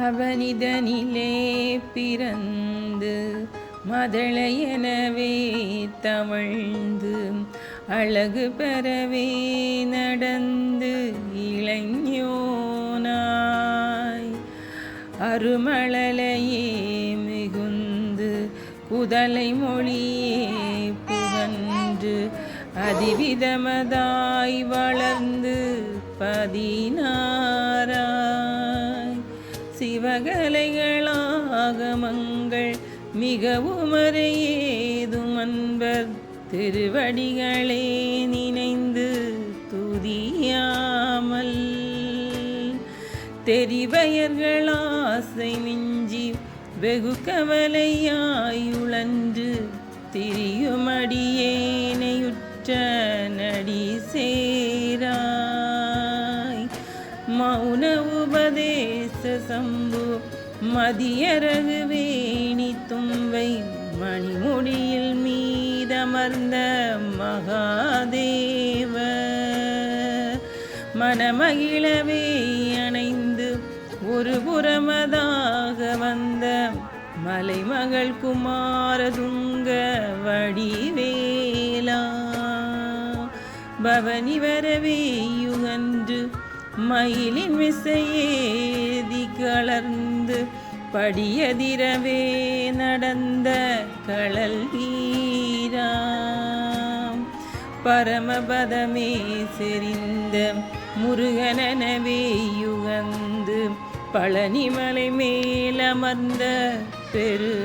அவனிதனிலே பிறந்து மதளையெனவே தவழ்ந்து அழகு பெறவே நடந்து இளைஞனாய். அருமழலையே மிகுந்து குதலை மொழியே புகன்று அதிவிதமதாய் வளர்ந்து பதினா சிவகலைகளாகமங்கள் மிகவும் ஏதும் அன்பர் திருவடிகளே நினைந்து துதியாமல். தெரிவயர்களாசை மிஞ்சி வெகு கவலையாயுழன்று திரியுமடியேனையுற்ற நடி சே உபதேச சம்பு மதியரகு வேணி தும்பை மணிமுடியில் மீதமர்ந்த மகாதேவ. மனமகிழவே அணைந்து ஒரு புறமதாக வந்த மலைமகள் குமாரதுங்க வடிவேலா. பவனி வரவே யுகன்று மயிலின் விசையேதி கலர்ந்து படியதிரவே நடந்த களல் வீராம். பரமபதமே செறிந்த முருகனவே யுகந்து பழனிமலை மேலமர்ந்த பெரு